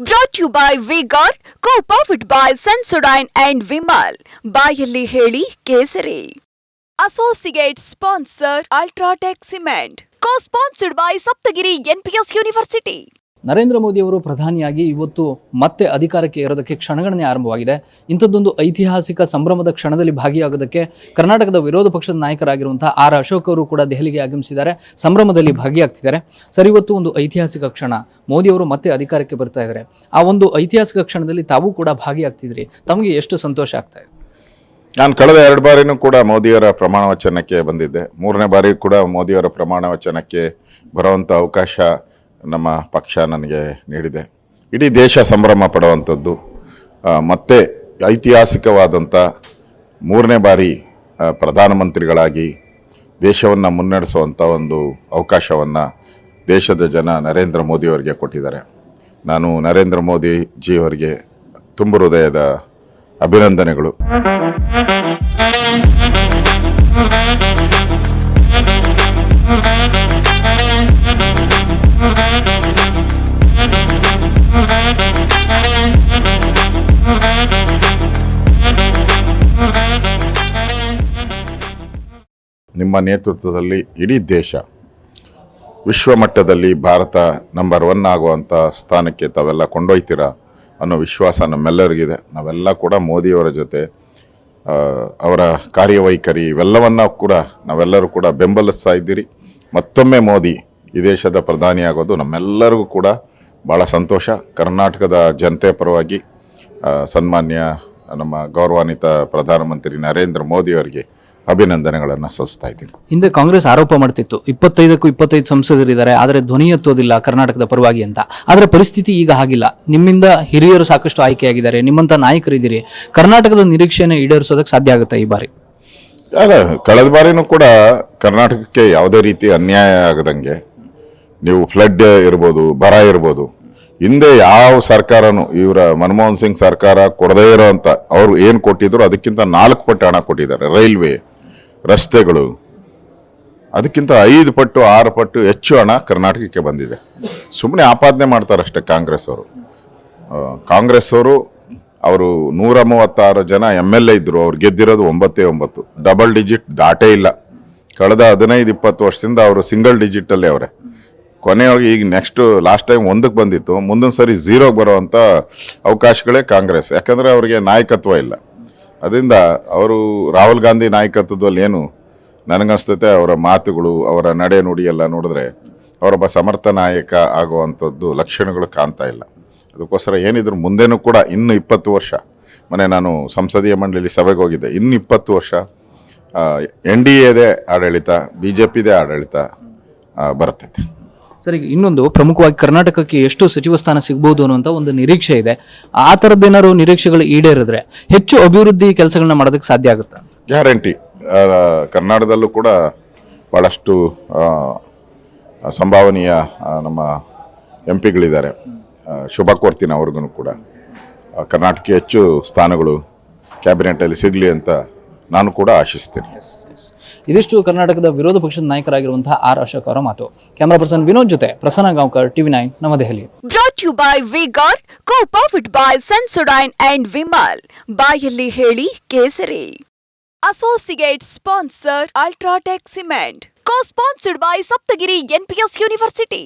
Brought you by vigour co powered by Sensodyne and Vimal ಬಾಯಲ್ಲಿ ಹೇಳಿ ಕೇಸರಿ. Associate sponsor UltraTech cement co sponsored by Saptagiri NPS university Narendra Modi ಅವರು ಪ್ರಧಾನಿಯಾಗಿ ಇವತ್ತು ಮತ್ತೆ ಅಧಿಕಾರಕ್ಕೆ ಏರೋದಕ್ಕೆ ಕ್ಷಣಗಣನೆ ಆರಂಭವಾಗಿದೆ. ಇಂಥದ್ದೊಂದು ಐತಿಹಾಸಿಕ ಸಂಭ್ರಮದ ಕ್ಷಣದಲ್ಲಿ ಭಾಗಿಯಾಗೋದಕ್ಕೆ ಕರ್ನಾಟಕದ ವಿರೋಧ ಪಕ್ಷದ ನಾಯಕರಾಗಿರುವಂತಹ ಆರ್ ಅಶೋಕ್ ಅವರು ಕೂಡ ದೆಹಲಿಗೆ ಆಗಮಿಸಿದ್ದಾರೆ. ಸಂಭ್ರಮದಲ್ಲಿ ಭಾಗಿಯಾಗ್ತಿದ್ದಾರೆ. ಸರ್, ಇವತ್ತು ಒಂದು ಐತಿಹಾಸಿಕ ಕ್ಷಣ. ಮೋದಿ ಅವರು ಮತ್ತೆ ಅಧಿಕಾರಕ್ಕೆ ಬರ್ತಾ ಇದ್ದಾರೆ. ಆ ಒಂದು ಐತಿಹಾಸಿಕ ಕ್ಷಣದಲ್ಲಿ ತಾವು ಕೂಡ ಭಾಗಿಯಾಗ್ತಿದ್ರಿ. ತಮಗೆ ಎಷ್ಟು ಸಂತೋಷ ಆಗ್ತಾ ಇದೆ? ನಾನು ಕಳೆದ ಎರಡು ಬಾರಿನೂ ಕೂಡ ಮೋದಿಯವರ ಪ್ರಮಾಣ ವಚನಕ್ಕೆ ಬಂದಿದ್ದೆ. ಮೂರನೇ ಬಾರಿ ಕೂಡ ಮೋದಿಯವರ ಪ್ರಮಾಣ ವಚನಕ್ಕೆ ಬರುವಂಥ ಅವಕಾಶ ನಮ್ಮ ಪಕ್ಷ ನನಗೆ ನೀಡಿದೆ. ಇಡೀ ದೇಶ ಸಂಭ್ರಮ ಪಡುವಂಥದ್ದು ಮತ್ತೆ ಐತಿಹಾಸಿಕವಾದಂಥ ಮೂರನೇ ಬಾರಿ ಪ್ರಧಾನಮಂತ್ರಿಗಳಾಗಿ ದೇಶವನ್ನು ಮುನ್ನಡೆಸುವಂಥ ಒಂದು ಅವಕಾಶವನ್ನು ದೇಶದ ಜನ ನರೇಂದ್ರ ಮೋದಿಯವರಿಗೆ ಕೊಟ್ಟಿದ್ದಾರೆ. ನಾನು ನರೇಂದ್ರ ಮೋದಿ ಜಿಯವರಿಗೆ ತುಂಬ ಹೃದಯದ ಅಭಿನಂದನೆಗಳು. ನಿಮ್ಮ ನೇತೃತ್ವದಲ್ಲಿ ಇಡೀ ದೇಶ ವಿಶ್ವಮಟ್ಟದಲ್ಲಿ ಭಾರತ ನಂಬರ್ ಒನ್ ಆಗುವಂಥ ಸ್ಥಾನಕ್ಕೆ ತಾವೆಲ್ಲ ಕೊಂಡೊಯ್ತೀರಾ ಅನ್ನೋ ವಿಶ್ವಾಸ ನಮ್ಮೆಲ್ಲರಿಗಿದೆ. ನಾವೆಲ್ಲ ಕೂಡ ಮೋದಿಯವರ ಜೊತೆ ಅವರ ಕಾರ್ಯವೈಖರಿ ಇವೆಲ್ಲವನ್ನ ಕೂಡ ನಾವೆಲ್ಲರೂ ಕೂಡ ಬೆಂಬಲಿಸ್ತಾ ಇದ್ದೀರಿ. ಮತ್ತೊಮ್ಮೆ ಮೋದಿ ಈ ದೇಶದ ಪ್ರಧಾನಿ ಆಗೋದು ನಮ್ಮೆಲ್ಲರಿಗೂ ಕೂಡ ಭಾಳ ಸಂತೋಷ. ಕರ್ನಾಟಕದ ಜನತೆ ಪರವಾಗಿ ಸನ್ಮಾನ್ಯ ನಮ್ಮ ಗೌರವಾನ್ವಿತ ಪ್ರಧಾನಮಂತ್ರಿ ನರೇಂದ್ರ ಮೋದಿಯವರಿಗೆ ಅಭಿನಂದನೆಗಳನ್ನು ಸಲ್ಲಿಸ್ತಾ ಇದ್ದೀನಿ. ಹಿಂದೆ ಕಾಂಗ್ರೆಸ್ ಆರೋಪ ಮಾಡ್ತಿತ್ತು ಇಪ್ಪತ್ತೈದಕ್ಕೂ ಇಪ್ಪತ್ತೈದು ಸಂಸದರಿದ್ದಾರೆ ಆದರೆ ಧ್ವನಿ ಎತ್ತೋದಿಲ್ಲ ಕರ್ನಾಟಕದ ಪರವಾಗಿ ಅಂತ. ಆದರೆ ಪರಿಸ್ಥಿತಿ ಈಗ ಹಾಗಿಲ್ಲ. ನಿಮ್ಮಿಂದ ಹಿರಿಯರು ಸಾಕಷ್ಟು ಆಯ್ಕೆಯಾಗಿದ್ದಾರೆ ನಿಮ್ಮಂಥ ನಾಯಕರಿದ್ದೀರಿ. ಕರ್ನಾಟಕದ ನಿರೀಕ್ಷೆಯನ್ನು ಈಡೇರಿಸೋದಕ್ಕೆ ಸಾಧ್ಯ ಆಗುತ್ತೆ ಈ ಬಾರಿ? ಅಲ್ಲ ಕಳೆದ ಬಾರಿನೂ ಕೂಡ ಕರ್ನಾಟಕಕ್ಕೆ ಯಾವುದೇ ರೀತಿ ಅನ್ಯಾಯ ಆಗದಂಗೆ ನೀವು ಫ್ಲಡ್ ಇರ್ಬೋದು ಬರ ಇರ್ಬೋದು ಹಿಂದೆ ಯಾವ ಸರ್ಕಾರನು ಇವರ ಮನಮೋಹನ್ ಸಿಂಗ್ ಸರ್ಕಾರ ಕೊಡದೇ ಇರೋ ಅಂತ ಅವ್ರು ಏನು ಕೊಟ್ಟಿದ್ರು ಅದಕ್ಕಿಂತ ನಾಲ್ಕು ಪಟ್ಟು ಹಣ ಕೊಟ್ಟಿದ್ದಾರೆ ರೈಲ್ವೆ. ರಸ್ತೆಗಳು. ಅದಕ್ಕಿಂತ ಐದು ಪಟ್ಟು, ಆರು ಪಟ್ಟು ಹೆಚ್ಚು ಹಣ ಕರ್ನಾಟಕಕ್ಕೆ ಬಂದಿದೆ. ಸುಮ್ಮನೆ ಆಪಾದನೆ ಮಾಡ್ತಾರಷ್ಟೇ ಕಾಂಗ್ರೆಸ್ ಅವರು. ಕಾಂಗ್ರೆಸ್ ಅವರು ಅವರು ನೂರ ಮೂವತ್ತಾರು ಜನ ಎಂ ಎಲ್ ಎ ಇದ್ದರು ಅವ್ರು ಗೆದ್ದಿರೋದು ಒಂಬತ್ತೇ ಒಂಬತ್ತು. ಡಬಲ್ ಡಿಜಿಟ್ ದಾಟೇ ಇಲ್ಲ. ಕಳೆದ ಹದಿನೈದು, ಇಪ್ಪತ್ತು ವರ್ಷದಿಂದ ಅವರು ಸಿಂಗಲ್ ಡಿಜಿಟಲ್ಲೇ ಅವರೇ. ಕೊನೆಯೊಳಗೆ ಈಗ ನೆಕ್ಸ್ಟ್ ಲಾಸ್ಟ್ ಟೈಮ್ ಒಂದಕ್ಕೆ ಬಂದಿತ್ತು. ಮುಂದಿನ ಸರಿ ಝೀರೋಗೆ ಬರೋವಂಥ ಅವಕಾಶಗಳೇ ಕಾಂಗ್ರೆಸ್. ಯಾಕಂದರೆ ಅವರಿಗೆ ನಾಯಕತ್ವ ಇಲ್ಲ. ಅದರಿಂದ ಅವರು ರಾಹುಲ್ ಗಾಂಧಿ ನಾಯಕತ್ವದಲ್ಲಿ ಏನು ನನಗನ್ಸ್ತತೆ, ಅವರ ಮಾತುಗಳು, ಅವರ ನಡೆ ನುಡಿ ಎಲ್ಲ ನೋಡಿದ್ರೆ ಅವರೊಬ್ಬ ಸಮರ್ಥ ನಾಯಕ ಆಗುವಂಥದ್ದು ಲಕ್ಷಣಗಳು ಕಾಣ್ತಾ ಇಲ್ಲ. ಅದಕ್ಕೋಸ್ಕರ ಏನಿದ್ರು ಮುಂದೆನೂ ಕೂಡ ಇನ್ನು ಇಪ್ಪತ್ತು ವರ್ಷ ಮನೆ ನಾನು ಸಂಸದೀಯ ಮಂಡಳಿ ಸಭೆಗೆ ಹೋಗಿದ್ದೆ, ಇನ್ನು ಇಪ್ಪತ್ತು ವರ್ಷ ಎನ್ ಡಿ ಎದೇ ಆಡಳಿತ, ಬಿ ಜೆ ಪಿದೇ ಆಡಳಿತ ಬರ್ತೈತೆ. ಸರಿ ಇನ್ನೊಂದು ಪ್ರಮುಖವಾಗಿ ಕರ್ನಾಟಕಕ್ಕೆ ಎಷ್ಟು ಸಚಿವ ಸ್ಥಾನ ಸಿಗ್ಬೋದು ಅನ್ನುವಂಥ ಒಂದು ನಿರೀಕ್ಷೆ ಇದೆ. ಆ ಥರದ್ದೇನಾದ್ರು ನಿರೀಕ್ಷೆಗಳು ಈಡೇರಿದ್ರೆ ಹೆಚ್ಚು ಅಭಿವೃದ್ಧಿ ಕೆಲಸಗಳನ್ನ ಮಾಡೋದಕ್ಕೆ ಸಾಧ್ಯ ಆಗುತ್ತೆ? ಗ್ಯಾರಂಟಿ. ಕರ್ನಾಟಕದಲ್ಲೂ ಕೂಡ ಭಾಳಷ್ಟು ಸಂಭಾವನೀಯ ನಮ್ಮ ಎಂ ಪಿಗಳಿದ್ದಾರೆ ಶುಭ ಕೋರ್ತೀನಿ ಅವ್ರಿಗೂ ಕೂಡ ಕರ್ನಾಟಕಕ್ಕೆ ಹೆಚ್ಚು ಸ್ಥಾನಗಳು ಕ್ಯಾಬಿನೆಟಲ್ಲಿ ಸಿಗಲಿ ಅಂತ ನಾನು ಕೂಡ ಆಶಿಸ್ತೀನಿ. ಇದಿಷ್ಟು ಕರ್ನಾಟಕದ ವಿರೋಧ ಪಕ್ಷದ ನಾಯಕರಾಗಿರುವಂತಹ ಆರ್ ಅಶೋಕ್ ಅವರ ಮಾತು. ಕ್ಯಾಮರಾ ಪರ್ಸನ್ ವಿನೋದ್ ಜೊತೆ Prasanna Gaonkar, TV nine Navadehali brought you by by and ಬಾಯಲ್ಲಿ ಹೇಳಿ ಕೇಸರಿ. Associate sponsor UltraTech cement co sponsored by Saptagiri NPS university